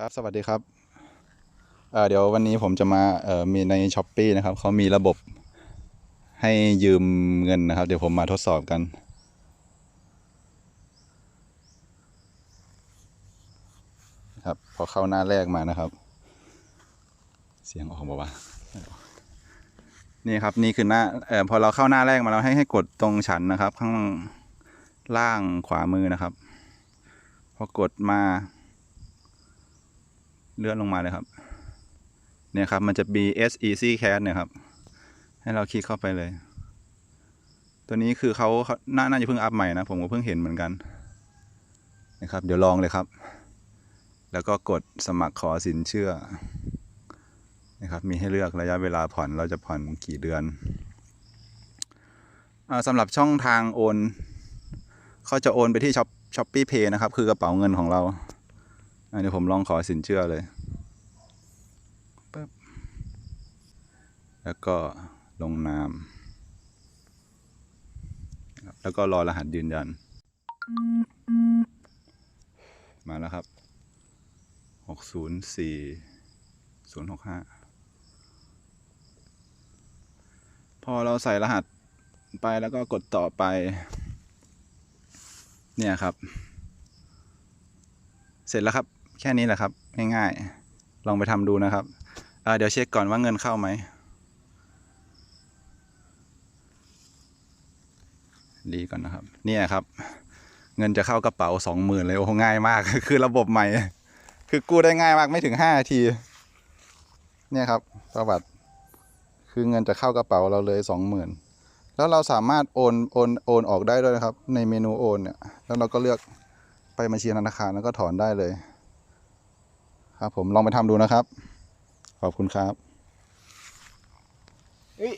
ครับ สวัสดีครับเเดี๋ยววันนี้ผมจะมาเอ่อมีในช้อปปีนะครับเขามีระบบให้ยืมเงินนะครับ เดี๋ยวผมมาทดสอบกัน ครับ พอเข้าหน้าแรกมานะครับ เสียงออกบอกว่า นี่ครับ นี่คือหน้าเอ่อพอเราเข้าหน้าแรกมาแล้วให้ให้กดตรงฉันนะครับ ข้างล่างขวามือนะครับ พอกดมา เลื่อนลงมาเลยครับเนี่ยครับมันจะ B S Easy Cash เนี่ยครับ ให้เราคลิกเข้าไปเลย ตัวนี้คือเขาเขาน่าน่าจะเพิ่งอัพใหม่นะ ผมก็เพิ่งเห็นเหมือนกัน นะครับ เดี๋ยวลองเลยครับ แล้วก็กดสมัครขอสินเชื่อ นะครับ มีให้เลือกระยะเวลาผ่อนเราจะผ่อนกี่เดือนอาสำหรับช่องทางโอนเขาจะโอนไปที่ช้อปปี้เพย์นะครับ คือกระเป๋าเงินของเรา เดี๋ยวผมลองขอสินเชื่อเลยปึ๊บแล้วก็ลงนาม แล้วก็รอรหัสยืนยัน มาแล้วครับหกศูนย์สี่ศูนย์หกห้าพอเราใส่รหัสไปแล้วก็กดต่อไป เนี่ยครับ เสร็จแล้วครับ แค่นี้แหละครับ ง่ายๆ ลองไปทำดูนะครับอ่าเดี๋ยวเช็คก่อนว่าเงินเข้าไหม ดีก่อนนะครับ เนี่ยครับ เงินจะเข้ากระเป๋าสองหมื่นเลย โอ้ง่ายมาก คือระบบใหม่ คือกู้ได้ง่ายมากไม่ถึงห้านาที เนี่ยครับประวัติ คือเงินจะเข้ากระเป๋าเราเลยสองหมื่นแล้วเราสามารถโอนโอนโอนออกได้ด้วยนะครับ ในเมนูโอนเนี่ย แล้วเราก็เลือกไปบัญชีธนาคารแล้วก็ถอนได้เลย ครับผมลองไปทำดูนะครับ ขอบคุณครับเฮ้ย